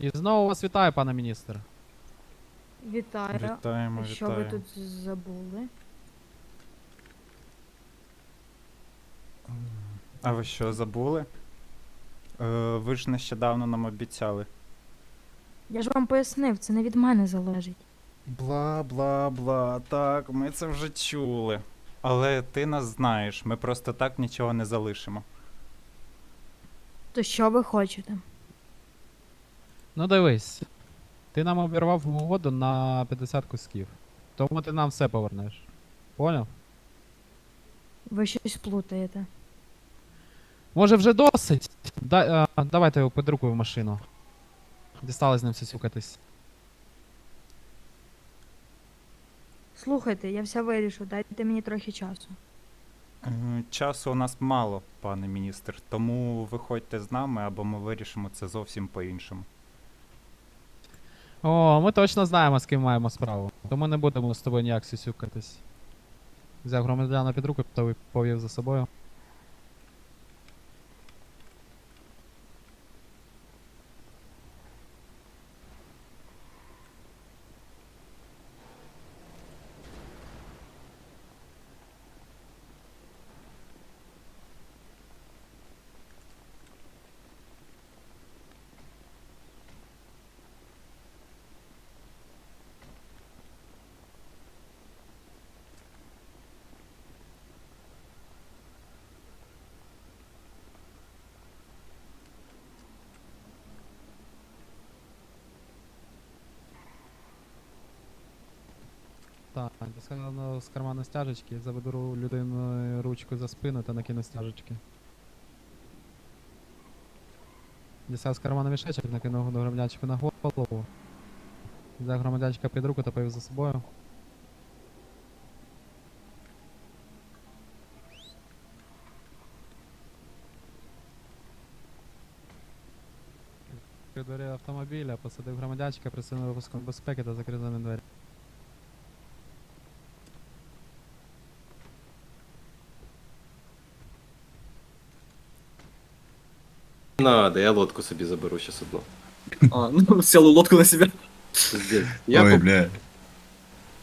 І знову вас вітаю, пане міністр. Вітаю. Вітаємо, Що ви вітаємо. тут забули? А ви що, забули? Е, ви ж нещодавно нам обіцяли. Я ж вам пояснив, це не від мене залежить. Бла бла бла. Так, ми це вже чули. Але ти нас знаєш, ми просто так нічого не залишимо. То що ви хочете? Ну дивись. Ти нам обірвав угоду на 50 кусків. Тому ти нам все повернеш. Поняв? Ви щось плутаєте. Може вже досить? Да, а, давайте його під руку в машину. Дістали з ним все сюкатись. Слухайте, я все вирішу, дайте мені трохи часу. Е, часу у нас мало, пане міністр, тому виходьте з нами, або ми вирішимо це зовсім по-іншому. О, ми точно знаємо, з ким маємо справу. Тому не будемо з тобою ніяк сюсюкатись. Взяв громадяна під руку та повів за собою. Так, дістану з карману стяжечки, заведу людину ручку за спину та накину стяжечки. Дістав з карману мішечок, накинув до громадянчика на голову. Взяв громадянчика під руку та повів за собою. Коридорі автомобіля посадив громадянчика, присунув випуском безпеки та закрив за ним двері. Надо, я лодку собі заберу сейчас одну. А, ну, сел лодку на себя. Пиздец. Я Ой, по- бля.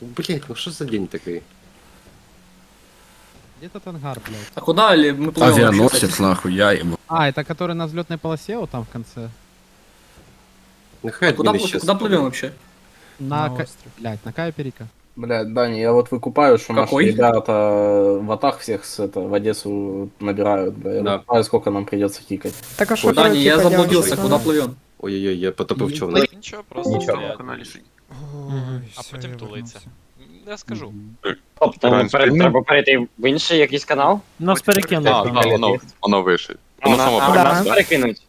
Блять, ну что за день такой? Где тут ангар, блядь? А куда ли мы плывем? вообще, Авианосец, нахуй, я ему. А, это который на взлетной полосе вот там в конце? Куда, админы пл- сейчас куда плывем вообще? На, На ка- остров. блядь, на Кайперика. Блядь, Даня, я вот выкупаю, что Какой? наши ребята в атах всех с это, в Одессу набирают, бля. Я Да. выкупаю, сколько нам придется кикать. Так а що Даня, я типа, заблудился, куда плывем? Ой-ой-ой, я потопив човна. Нічого, просто Нічого. стоять на лісі. Ой, А всё, потім я тулиться. вернувся. Я скажу. Тобто Реально, перед, спільно? треба перейти в інший якийсь канал? Нас перекинули. А, там. так, воно, воно- воно вище. Воно А, само а, перейде, нас да? перекинуть.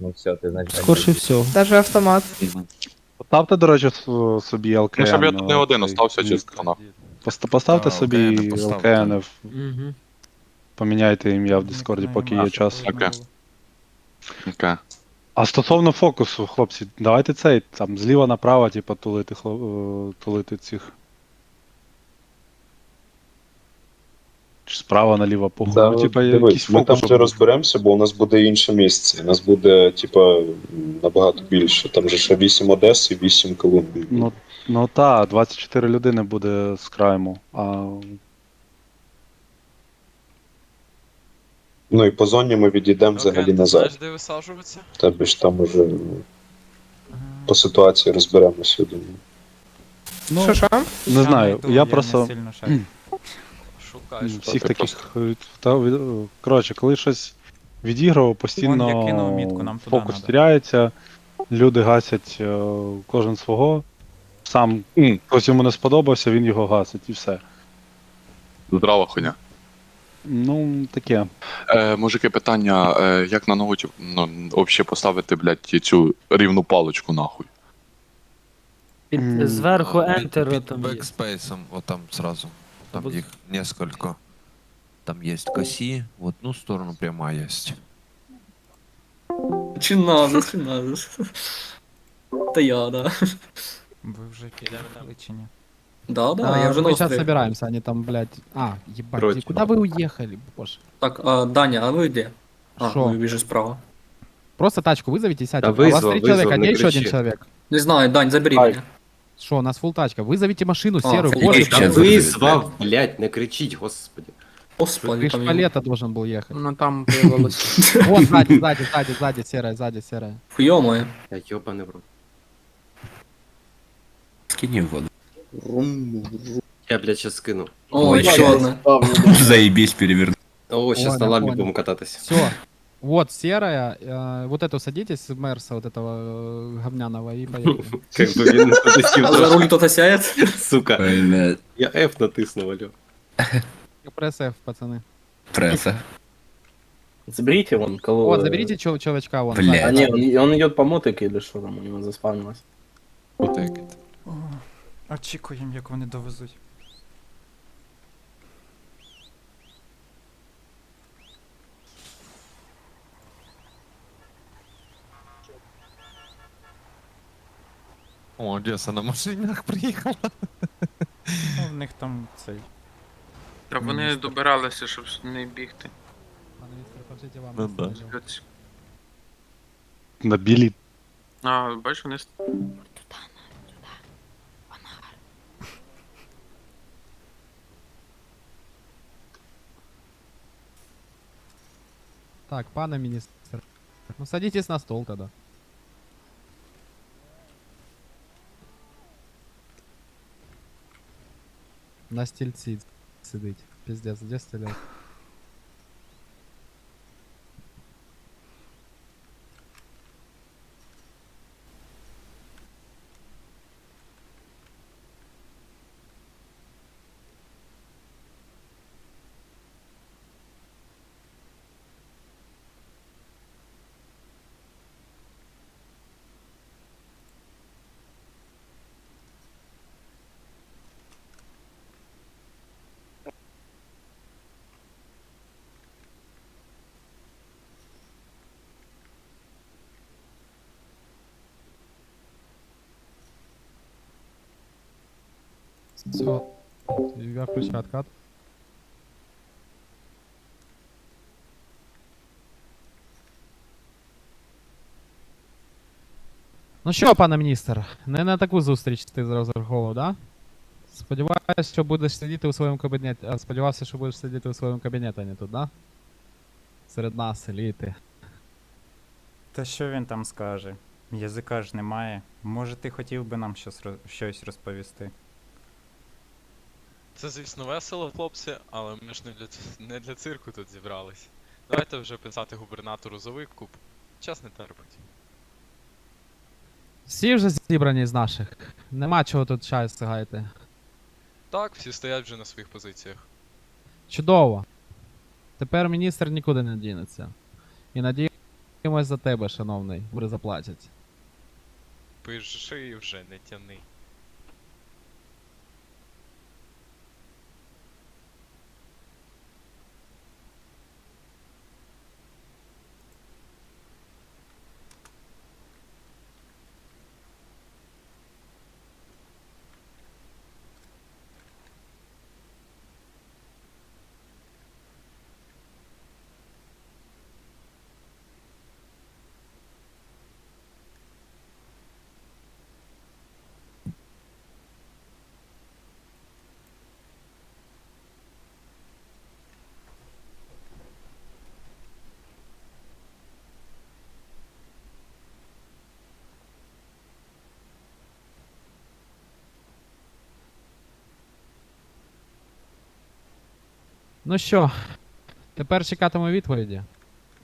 Ну все, ты значит. Скорше всього. Даже автомат. Поставте, до речі, с- собі ЛКН. Ну, щоб я тут не е, один остався чисто. на. Поста- Поставте А, собі ЛКН поставте. ЛКН, Угу. поміняйте ім'я в Дискорді, поки є час. Окей. Окей. А стосовно фокусу, хлопці, давайте цей, там, зліва направо, типу, тулити, хло- е, тулити цих. Чи справа наліво похуй. Да, ну, типа, дивись, якийсь ми там вже розберемося, бо у нас буде інше місце. У нас буде, типа, набагато більше. Там же ще 8 Одес і 8 Колумбії. Ну, ну так, 24 людини буде з крайму. А Ну і по зоні ми відійдемо взагалі назад. Знаєш, де висаджуватися? Тебе ж там уже ну, по ситуації розберемося, я думаю. ну, Що що? не знаю, не йду, я просто. сильно шарю. Шукай. всіх Ти таких. е, Та, від- коротше, коли щось відіграв, постійно Вон, я кинув мітку, нам туди фокус надо. люди гасять е, кожен свого. Сам М. хтось йому не сподобався, він його гасить і все. Здрава хуйня. Ну, таке. Е, мужики, питання, е, як на ногу ну, взагалі поставити, блядь, цю рівну паличку нахуй. М, Зверху Enter там бэкспейсом, вот там сразу. Там Або з- их несколько. Там есть коси, в одну сторону прямая есть. Чи надо, чи надо. Да я, да. Ви вже під'їхали чи ні? Да, да, я уже на мы сейчас острове. собираемся, они там, блядь... А, ебать, Короче. куда вы уехали, боже? Так, а, Даня, а вы где? А, Шо? ну, вижу справа. Просто тачку вызовите и сядьте. Да а у вас вызвал, три вызвал, человека, не где еще один кричи. человек? Не знаю, Дань, забери Ай. мене. Что, у нас фул тачка. Вызовите машину А, серую. фул боже, тачка. там Та Щас. визвав, блядь, не кричіть, господи. Господи, Ты там шпалета должен был ехать. Ну там появилось. Вон, сзади, сзади, сзади, сзади, серая, сзади, серая. Йо-моє. Я йобаний в рот. Скинь в воду. Я, блядь, щас скину. О, Ой, ще одне. Заебись, переверни. О, щас Понял, на ламбі понял. будемо кататися. Все. Вот серая. э, вот эту садитесь, Мерса, вот этого э, говняного, и поехали. Как би він не подосів А за трошки. руль хто-то сяє? Сука. Блядь, Я F натиснув, алло. Пресс F, пацаны. пресса. Заберите вон, кого... Вот, заберите чел- чувачка вон. Блядь. А, сзади. не, он, он идет по мотыке или что там у него заспавнилось? Очікуємо, як вони довезуть. О, Одесса на машинах приехала. Ну, в них там цей. Та вони добиралися, щоб не бігти. Пане мистер, покажите вам. Ну да. Ось. На білій А, бачиш, вони с- Так, пане министр. Ну садитесь на стол тогда. На стільці сидить. Пиздец, где стрелять? Все. Я включаю откат. Ну що, пане міністр, не на таку зустріч ти розраховував, да? Сподіваюся, що будеш сидіти у своєму кабінеті. А сподівався, що будеш сидіти у своєму кабінеті, а не тут, да? Серед нас, еліти. Та що він там скаже? Язика ж немає. Може, ти хотів би нам щось, роз- щось розповісти? Це, звісно, весело, хлопці, але ми ж не для, не для цирку тут зібрались. Давайте вже писати губернатору за викуп. Час не терпить. Всі вже зібрані з наших. Нема чого тут чаю гаяти. Так, всі стоять вже на своїх позиціях. Чудово. Тепер міністр нікуди не дінеться. І надіємось за тебе, шановний, буде заплатять. Пиши вже, не тяни. Ну що, тепер чекатимемо відповіді.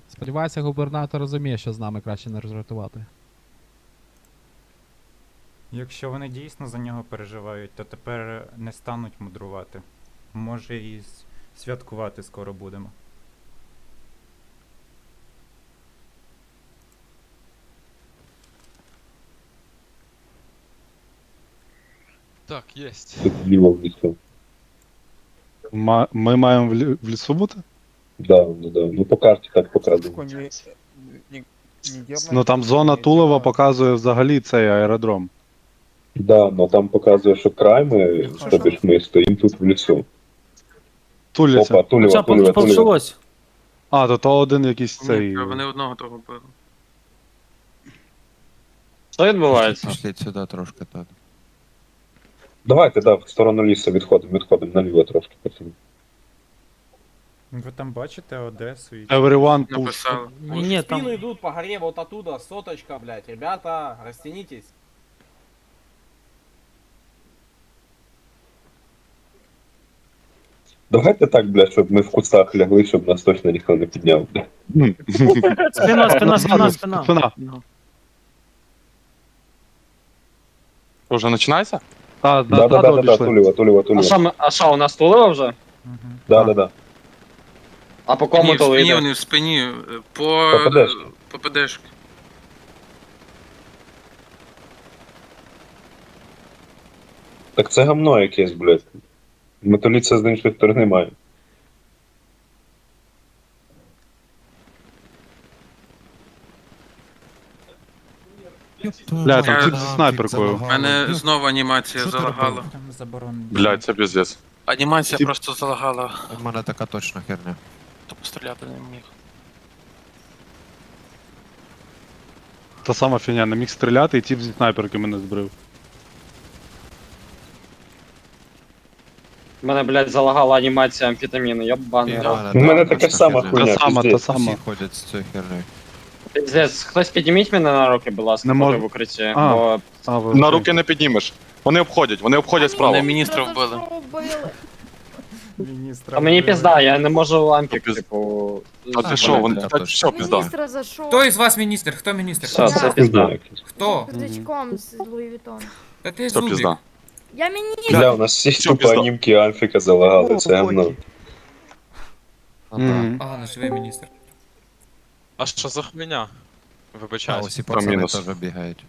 Сподіваюся, губернатор розуміє, що з нами краще не роздратувати. Якщо вони дійсно за нього переживають, то тепер не стануть мудрувати. Може і святкувати скоро будемо. Так, єсть. Тут. Ма- ми маємо в, лі- в лісу бути? Да, ну да. Ну по карті так показує. Ну там зона Тулова показує взагалі цей аеродром. Да, ну там показує, що край ми, тобі ж ми стоїмо тут в лісу. Туліться. Опа, Тулева, Тулева, Тулева. А, то то один якийсь цей. Ні, вони одного того били. Що відбувається? Пішліть сюди трошки так. Давайте, да, в сторону лісу відходимо, відходимо наліво трошки. пацани. Ви там бачите Одесу і. Everyone push. Ні, там... идут по горе вот оттуда, соточка, блядь. Ребята, растянитесь. Давайте так, блядь, щоб ми в кустах лягли, щоб нас точно ніхто не підняв. блядь. Спина, спина, спина, спина. Спина. Уже починається? Та, Да, да, да, да, да, да, Тулева, туліва, А туліва. що, ми- а що, у нас Тулева вже? Мгм. Да, да, да. А по кому то вийде? вони в спині, по... По ПДшки. Так це гамно якесь, блядь. Металіця з іншої сторони має. Бля, там тип зі снайперкою. У мене знову анімація залагала. Блядь, це піздець. Анімація Тип- просто залагала. У мене така точна херня. То постріляти не міг. Та сама фігня, не міг стріляти, і тип зі снайперки мене збрив. У мене, блядь, залагала анімація амфетаміну, рот. У мене така сама хуйня. Та сама, та пиздець. сама. Всі ходять з цією хернею. Пиздець, хтось підніміть мене на руки, будь ласка, Не можу. в укритті, А. бо А, ви На руки не піднімеш. Вони обходять, вони обходять справа. міністра вбили. Міністра а мені вбили. пізда, я не можу ампік, Піз- типу. А ти що, вони точно. все пізда. Міністра за що? Хто із вас міністр? Хто міністр? Все, це пізда. Хто? Пердачком з Луї Вітон. Та ти Все пізда. Я міністр. Бля, у нас всі Що тупо пізда? анімки Альфіка залагали, це гамно. Мгм. А, наш ви міністр. А що за хуйня? А Вибачаюсь. ось і пацани мінус. теж бігають.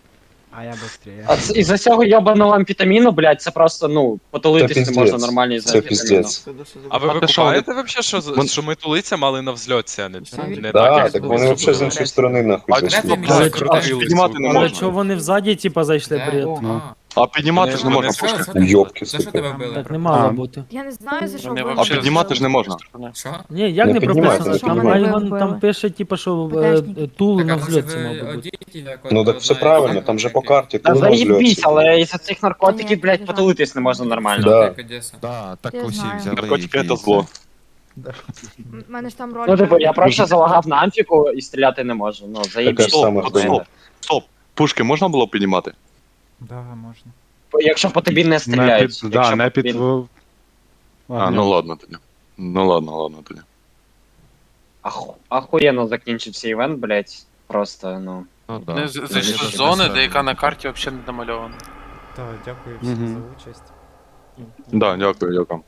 А я быстрее. А це- із-за цього йобаного амфетаміну, блядь, це просто, ну, Це потулитись не можна нормально із-за Це амфетаміну. піздець. А ви ти що, викупаєте вообще, що, з- Вон- що ми тулиця мали на взльоті, а не, не Да, як так вони взагалі з іншої сторони нахуй А зайшли. Де ти Але можна. вони взаді, типа, зайшли бред? Ну. А піднімати ж не можна. Уйобки, За що сука. тебе вбили? не мало бути. Я не знаю, за що А вообще- піднімати ж не можна. Що? Ні, як Не не піднімайте, прописано, не піднімайте. Айван там пише, типа, що е, тул Так, на а може взльоті ви мав би бути. Ну так все правильно, там же по карті Та тули на заїбісь, взльоті. але із-за цих наркотиків, блядь, потулитись не можна нормально. Да. Да, так Я усі знаю. взяли. Наркотики і- це зло. У мене ж там роль. Ну, типу, я просто залагав на амфіку і стріляти не можу. Ну, Така ж сама Стоп, хуйня. стоп, стоп. Пушки можна було піднімати? Да, можна. Якщо по тобі не Не стріляють. під, да, якщо не по тобі- під... в- А, ну ладно тоді. Ну ладно, ладно тоді. Ах- Ахуєнно закінчився івент, блять. Просто, ну. Ну, да. З- зайшли з зони, де яка на карті взагалі не намальована. Так, дякую всім Мгм. за участь. Да, дякую, дякую.